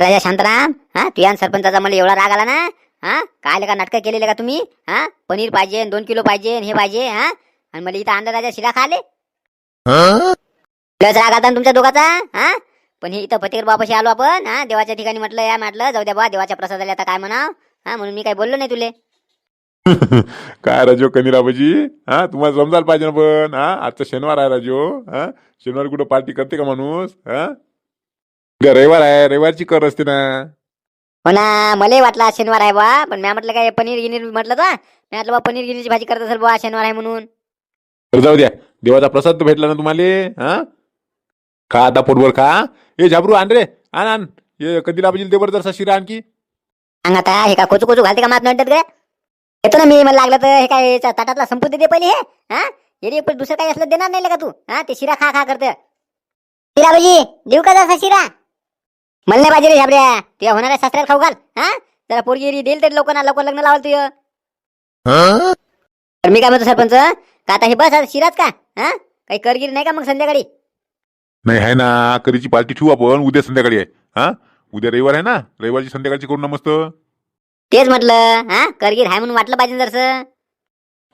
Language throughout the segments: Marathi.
काय राजा शांताराम हा? तुया सरपंचाचा मला एवढा राग आला ना? हा? काय का नाटकं केलेले का तुम्ही? हा? पनीर पाहिजे दोन किलो पाहिजे हे पाहिजे हा? आणि मला इथं अंडा राजा शिरा खाले. लस राग आता तुमच्या दोघाचा हा? पण हे इथं फतेकर बापाशी आलो आपण हा? देवाच्या ठिकाणी म्हटलं या म्हटलं जाऊ द्या बा देवाच्या प्रसादाला आता काय म्हणाव? हा? म्हणून मी काही बोललो नाही तुले. काय राजो कनिराबाजी? हा? तुम्हाला समजायला पाहिजे ना पण हा? आजचा शनिवार आहे राजो हा? शनिवार कुठं पार्टी करते का माणूस हा? उद्या रविवार आहे रविवारची कर असते ना. हो ना मलाही वाटलं आज शनिवार आहे बा पण मी म्हटलं काय पनीर गिनीर म्हटलं तर. मी म्हटलं बा पनीर गिनीची भाजी करत असेल बा शनिवार आहे म्हणून. तर जाऊ द्या. देवाचा प्रसाद तर भेटला ना तुम्हाला हा? खा आता पोटभर खा. ए झाबरू आण रे. आण आण. हे कदिराबाजी दे बरं जरसा शिरा आणखी. सांग आता हे का कोचू कोचू घालते का मात म्हणतात काय येतो ना मी मला लागलं तर हे काय याच्या ताटातला संपत्ती दे पहिले हे हा? येरी पण दुसरं काही असलं देणार नाही का तू? हा ते शिरा खा खा करत. शिरा भाजी देऊ का जसा शिरा? मला नाही पाहिजे रे झाबऱ्या तुझ्या होणाऱ्या सासऱ्याला खाऊ घाल हा? जरा पोरगी देईल तरी लवकर ना लवकर लग्न लावाल तुझं. तर मी काय म्हणतो सरपंच? का आता हे बस आता शिराच का? हा? काही करगिरी नाही का मग संध्याकाळी? नाही आहे ना. करीची पार्टी ठेवू आपण उद्या संध्याकाळी आहे. हा? उद्या रविवार आहे ना? रविवारची संध्याकाळची करू ना मस्त? तेच म्हटलं हा? करगीर आहे म्हणून वाटलं पाहिजे जरसं.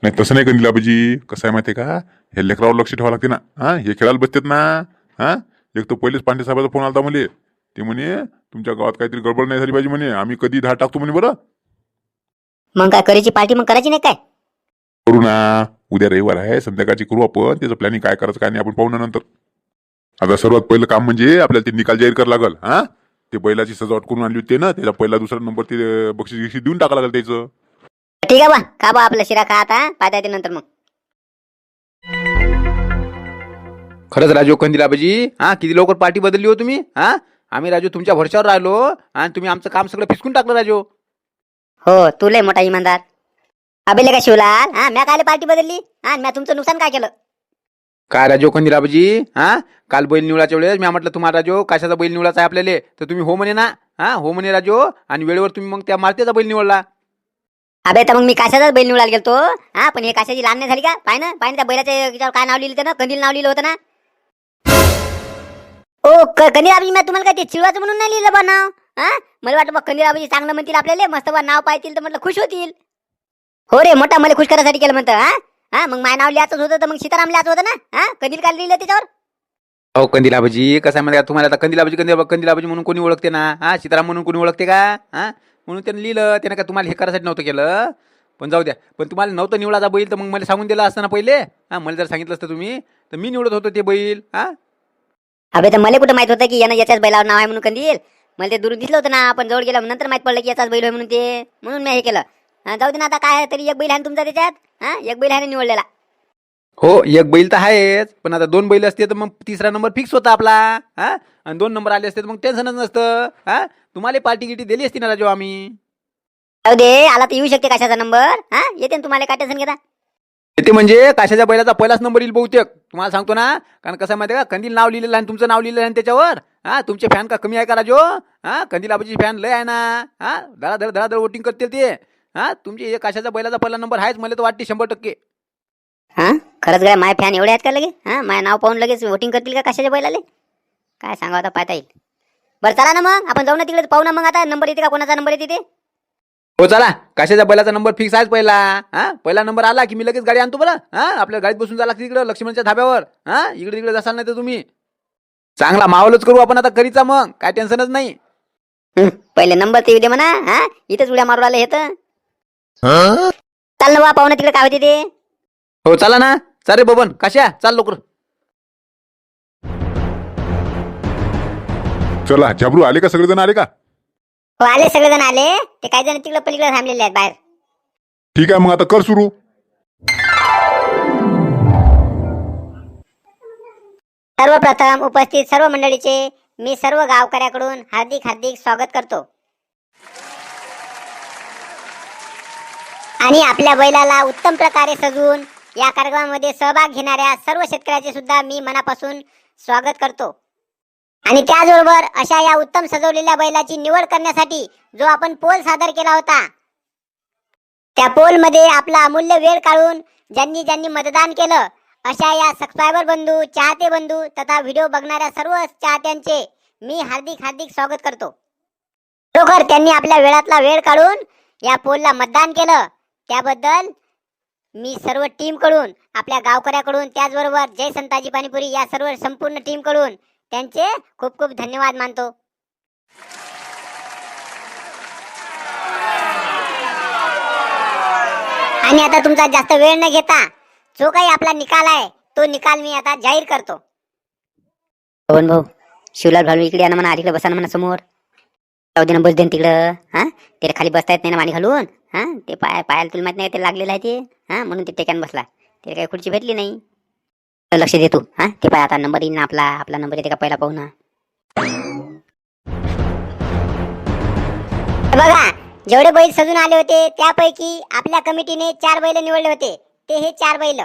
नाही तसं नाही कनिलाबाजी कसं आहे माहिती आहे का? हे लेकरावर लक्ष ठेवावं लागते ना. हा? हे खेळायला बसतात ना. हा? एक तर पहिलेच पांडे साहेबाचा फोन आला म्हणे ते म्हणे तुमच्या गावात काहीतरी गडबड नाही झाली पाहिजे म्हणे. आम्ही कधी धाड टाकतो म्हणे बरं. मग काय करायची पार्टी मग करायची नाही काय? करू ना. उद्या रविवार आहे. संध्याकाळची करू आपण. त्याचं प्लॅनिंग काय करायचं काय नाही आपण पाहू ना नंतर. आता सर्वात पहिलं काम म्हणजे आपल्याला ते निकाल जाहीर करावं लागल हा? ते बैलाची सजावट करून आणली होती ना त्याचा पहिला दुसरा नंबर ते बक्षीस गिक्षीस देऊन टाका लागेल त्याचं. ठीक आहे बा. का बा आपला शिरा खा आता पाहता येते नंतर मग. खरंच राजू कंदिलाबाजी हा? किती लवकर पार्टी बदलली हो तुम्ही हा? आम्ही राजू तुमच्या भरशावर राहिलो आणि तुम्ही आमचं काम सगळं फिसकून टाकलं राजू. हो तू लय मोठा इमानदार. अबेले का शिवलाल? हा म्या काय पार्टी बदलली? हा म्या तुमचं नुकसान काय केलं? काय राजू कंदिलाबाजी हा? काल बैल निवडाच्या वेळेस मी म्हटलं तुम्हाला राजू कशाचा बैल निवडायचा आहे आपल्याला? तर तुम्ही हो म्हणे ना. हा हो म्हणे राजू. आणि वेळेवर तुम्ही मग त्या मारतेचा बैल निवडला. अबे तर मग मी काशाचाच बैल निवडायला गेलतो? हा पण हे काशाची लहान नाही झाली का? पाय ना पाय ना त्या बैलाच्या याच्यावर काय नाव लिहिलं होतं ना? कंदील नाव लिहिलं होतं ना? ओ क- कंदील मी तुम्हाला काय ते चिडवाचं म्हणून नाही लिहिलं बा नाव? हा? मला वाटतं बा कंदील चांगलं म्हणतील आपल्याला मस्त बा नाव पाहतील तर म्हटलं खुश होतील. हो रे मोठा मला खुश करायसाठी केलं म्हणतं हा? हा मग माय नाव लिहायचं होतं तर मग सीताराम लिहायचं होतं ना? हा? कंदील काय लिहिलं त्याच्यावर? अहो कंदिलाबाजी कसं आहे म्हणजे तुम्हाला आता कंदिलाबाजी कंदिला कंदिलाबाजी म्हणून कोणी ओळखते ना? हा सीताराम म्हणून कोणी ओळखते का? हा? म्हणून त्यानं लिहिलं त्यानं काय तुम्हाला हे करायसाठी नव्हतं केलं? पण जाऊ द्या. पण तुम्हाला नव्हतं निवडाचा बैल तर मग मला सांगून दिलं असतं ना पहिले? हा मला जर सांगितलं असतं तुम्ही तर मी निवडत होतो ते बैल हा? अबे तर मला कुठं माहीत होतं की यानं याच्याच बैलावर नाव आहे म्हणून कंदील मला ते दुरून दिसलं होतं ना आपण जवळ गेलं नंतर माहीत पडलं की याचाच बैल आहे म्हणून ते. म्हणून मी हे केलं. हा, जाऊ दे ना आता काय आहे तरी एक बैल आहे ना तुमचा त्याच्यात? हा एक बैल आहे ना निवडलेला. हो एक बैल तर आहेच पण आता दोन बैल असते तर मग तिसरा नंबर फिक्स होता आपला हा? आणि दोन नंबर आले असते तर मग टेन्शनच नसतं हा? तुम्हाला पार्टी गिटी दिली असती ना राजू आम्ही? जाऊ दे आला तर येऊ शकते कशाचा नंबर हा? येते ना तुम्हाला काय टेन्शन घेता? ते म्हणजे काशाच्या बैलाचा पहिलाच नंबर येईल बहुतेक. तुम्हाला सांगतो ना कारण कसं माहिती का? कंदील नाव लिहिलेलं आहे आणि तुमचं नाव लिहिलेलं आहे त्याच्यावर हा तुमचे फॅन का कमी आहे का राजो? हा कंदील आबाची फॅन लय आहे ना. हा धडाधड धडाधड वोटिंग करतील ते. हा तुमचे हे काशाच्या बैलाचा पहिला नंबर आहेच मला तर वाटते शंभर टक्के. हा? खरंच काय माय फॅन एवढे आहेत का लगे हा माय नाव पाहून लगेच वोटिंग करतील का कशाच्या बैलाले? काय सांगा आता पाहता येईल. बरं चला ना मग आपण जाऊ ना तिकडे पाहू ना मग आता नंबर येते का कोणाचा नंबर येते ते? हो चला. काशाच्या बैलाचा नंबर फिक्स आहेच पहिला. हा? पहिला नंबर आला की मी लगेच गाडी आणतो बरं. हा? आपल्या गाडीत बसून झाला तिकडं लक्ष्मणच्या धाब्यावर हा? इकडे तिकडे जासाल नाही तर तुम्ही. चांगला माहोलच करू आपण आता करीचा मग. काय टेन्शनच नाही. हं, पहिले नंबर ते येऊ दे म्हणा. हा? इथेच उड्या मारू आले हे? तर चाल ना बा पाहू ना तिकडे काय होते ते. हो चला ना. चाल रे बबन. काशा चाल लवकर. चला झाबरू आले का? सगळेजण आले का? हो आले सगळेजण आले. ते काही जण तिकडे पलीकडे थांबलेले आहेत बाहेर. ठीक आहे मग आता कर सुरू. सर्वप्रथम उपस्थित सर्व मंडळीचे मी सर्व गावकऱ्याकडून हार्दिक हार्दिक स्वागत करतो. आणि आपल्या बैलाला उत्तम प्रकारे सजवून या कार्यक्रमामध्ये सहभाग घेणाऱ्या सर्व शेतकऱ्याचे सुद्धा मी मनापासून स्वागत करतो. आणि त्याचबरोबर अशा या उत्तम सजवलेल्या बैलाची निवड करण्यासाठी जो आपण पोल सादर केला होता त्या पोलमध्ये आपला अमूल्य वेळ काढून ज्यांनी ज्यांनी मतदान केलं अशा या सबस्क्रायबर बंधू चाहते बंधू तथा व्हिडिओ बघणाऱ्या सर्व चाहत्यांचे मी हार्दिक हार्दिक स्वागत करतो. खरोखर त्यांनी आपल्या वेळातला वेळ काढून या पोलला मतदान केलं. त्याबद्दल मी सर्व टीमकडून आपल्या गावकऱ्याकडून त्याचबरोबर जय संताजी पाणीपुरी या सर्व संपूर्ण टीमकडून त्यांचे खूप खूप धन्यवाद मानतो. आणि आता तुमचा जास्त वेळ न घेता जो काही आपला निकाल आहे तो निकाल मी आता जाहीर करतो. पवन भाऊ शिवलाल भाऊ इकडे या ना म्हणा तिकडे बसा ना म्हणा समोर. जाऊ दे ना बस दे ना तिकडं. हा? ते खाली बसता येत नाही ना माणी घालून? हा? ते पाय पायाला तुला माहीत नाही ते लागलेलं आहे ते? हा? म्हणून ते टेक्यान बसला. ते काही खुर्ची भेटली नाही. तर लक्ष दे तू हा? ते पाय आता नंबर येईल ना आपला. आपला नंबर येते का पहिला पाहू ना. बघा जेवढे बैल सजून आले होते त्यापैकी आपल्या कमिटीने चार बैल निवडले होते. ते हे चार बैल.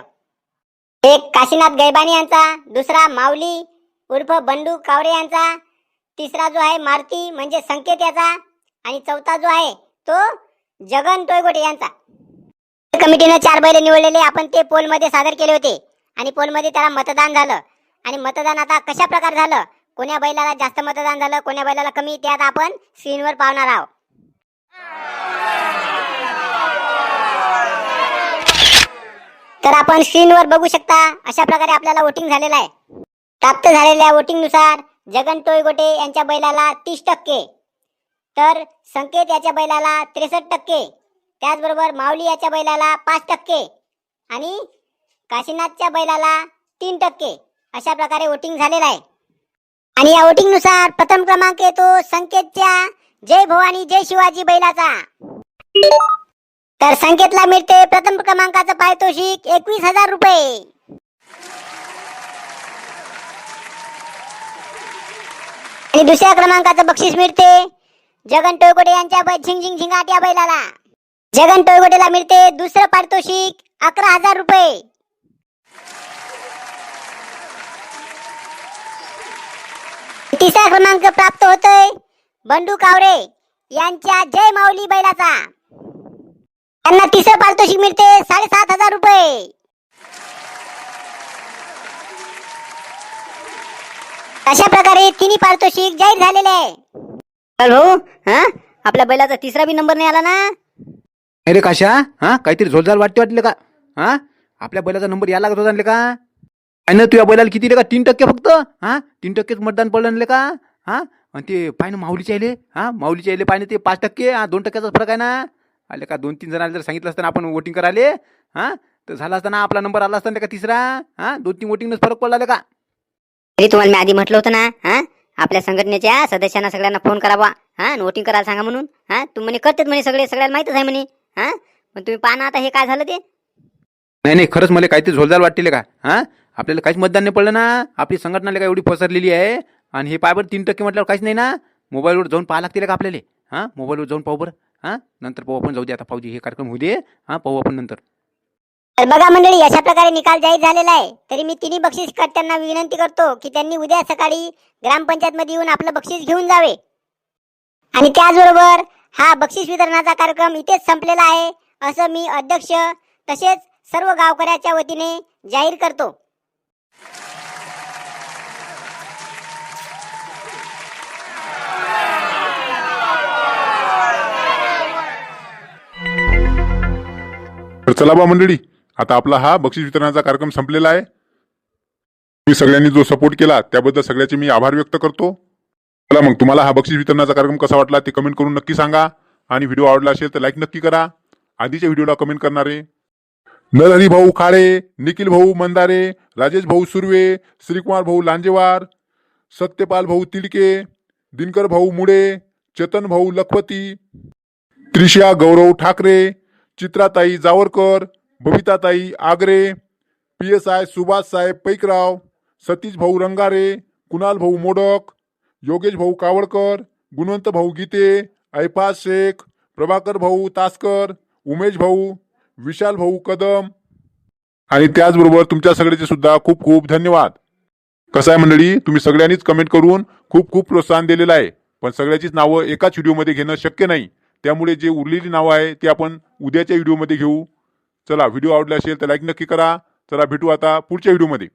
एक काशीनाथ गैबानी यांचा दुसरा माऊली उर्फ बंडू कावरे यांचा तिसरा जो आहे मारुती म्हणजे संकेत याचा आणि चौथा जो आहे तो जगन टोयगोटे यांचा. कमिटीने चार बैल निवडलेले आपण ते पोलमध्ये सादर केले होते. आणि पोलमध्ये त्याला मतदान झालं. आणि मतदान आता कशा प्रकारे झालं? कोण्या बैलाला जास्त मतदान झालं कोण्या बैलाला कमी ते आता आपण स्क्रीनवर पाहणार आहोत. तर आपण स्क्रीनवर बघू शकता अशा प्रकारे आपल्याला वोटिंग झालेलं आहे. प्राप्त झालेल्या वोटिंगनुसार जगन टोयगोटे यांच्या बैलाला तीस टक्के. तर संकेत याच्या बैलाला त्रेसष्ट टक्के. त्याचबरोबर माऊली याच्या बैलाला पाच टक्के. आणि काशीनाथच्या बैलाला तीन टक्के अशा प्रकारे वोटिंग झालेलं आहे. आणि या वोटिंगनुसार प्रथम क्रमांक येतो संकेतच्या जय भवानी जय शिवाजी बैलाचा. तर संकेतला मिळते प्रथम क्रमांकाचं पारितोषिक एकवीस हजार रुपये. आणि दुसऱ्या क्रमांकाचं बक्षीस मिळते जगन टोयगोडे यांच्या बै- झिंग झिंग झिंगाट या बैलाला. जगन टोयगोडेला मिळते दुसरं पारितोषिक अकरा हजार रुपये. तिसरा क्रमांक प्राप्त होतोय बंडू कावरे यांच्या जय माऊली बैलाचा. त्यांना तिसरं पारितोषिक मिळते साडेसात हजार रुपये. अशा प्रकारे तिन्ही पारितोषिक जाहीर झालेले आहे. चल भाऊ हा? आपल्या बैलाचा तिसरा बी नंबर नाही आला ना? अरे काशा हा? काहीतरी झोलझाल वाटते वाटले का? हा? आपल्या बैलाचा नंबर यायला लागत होता आणले का? काय ना तुझ्या बैलाला किती का तीन टक्के फक्त. हा? तीन टक्केच मतदान पडलं आणले का? हा? आणि ते पाय ना माऊलीचे आले हा? माऊलीचे आले पाय ते पाच टक्के. हा? दोन टक्क्याचा फरक आहे ना? आले का? दोन तीन जणांना जर सांगितलं असतं ना आपण वोटिंग करायले. हा? तर झाला असताना आपला नंबर आला असताना का तिसरा? हा? दोन तीन वोटिंगच फरक पडला का? तरी तुम्हाला मी आधी म्हटलं होतं ना हा? आपल्या संघटनेच्या सदस्यांना सगळ्यांना फोन करावा. हा? वोटिंग करायला सांगा म्हणून. हा? तुम्ही म्हणे करतेत म्हणे सगळे सगळ्यांना माहितच आहे म्हणे. हा? मग तुम्ही पाहा ना आता हे काय झालं ते. नाही नाही खरंच मला काहीतरी झोलदार वाटतील का? हा? आपल्याला काहीच मतदान नाही पडलं ना? आपली संघटनाला का एवढी पसरलेली आहे? आणि हे पाय बरं तीन टक्के म्हटल्यावर काहीच नाही ना? मोबाईलवर जाऊन पाहा लागतील का आपल्याला? हां? मोबाईलवर जाऊन पाहू बरं. हां? नंतर पाहू आपण जाऊ दे आता पाहू दे हे कार्यक्रम होऊ दे. हां पाहू आपण नंतर. तर बघा मंडळी अशा प्रकारे निकाल जाहीर झालेला आहे. तरी मी तिन्ही बक्षीस करत्यांना विनंती करतो की त्यांनी उद्या सकाळी ग्रामपंचायत मध्ये येऊन आपलं बक्षीस घेऊन जावे. आणि त्याचबरोबर हा बक्षीस वितरणाचा कार्यक्रम इथेच संपलेला आहे असं मी अध्यक्ष तसेच सर्व गावकऱ्याच्या वतीने जाहीर करतो. तर चला बा मंडळी आता आपला हा बक्षीस वितरणाचा कार्यक्रम संपलेला आहे. मी सगळ्यांनी जो सपोर्ट केला त्याबद्दल सगळ्याचे मी आभार व्यक्त करतो. चला मग तुम्हाला हा बक्षीस वितरणाचा कार्यक्रम कसा वाटला ते कमेंट करून नक्की सांगा. आणि व्हिडिओ आवडला असेल तर लाईक नक्की करा. आधीच्या व्हिडिओला कमेंट करणारे नरहरी भाऊ काळे निखिल भाऊ मंदारे राजेश भाऊ सुर्वे श्रीकुमार भाऊ लांजेवार सत्यपाल भाऊ तिडके दिनकर भाऊ मुडे चेतन भाऊ Lakhpati Trisha Gaurav Thackeray Chitratai Jawarkar Babitatai Agre P S I Subhashsaheb Paikrao Satish Bhau Rangare Kunal भाऊ मोडक योगेश भाऊ कावडकर गुणवंत भाऊ गीते ऐफाज शेख प्रभाकर भाऊ तासकर उमेश भाऊ विशाल भाऊ कदम. आणि त्याचबरोबर तुमच्या सगळ्याचे सुद्धा खूप खूप धन्यवाद. कसं आहे मंडळी? तुम्ही सगळ्यांनीच कमेंट करून खूप खूप प्रोत्साहन दिलेलं आहे. पण सगळ्याचीच नावं एकाच व्हिडिओमध्ये घेणं शक्य नाही. त्यामुळे जे उरलेली नावं आहे ती आपण उद्याच्या व्हिडिओमध्ये घेऊ. चला व्हिडिओ आवडला असेल तर लाईक नक्की करा. चला भेटू आता पुढच्या व्हिडिओमध्ये.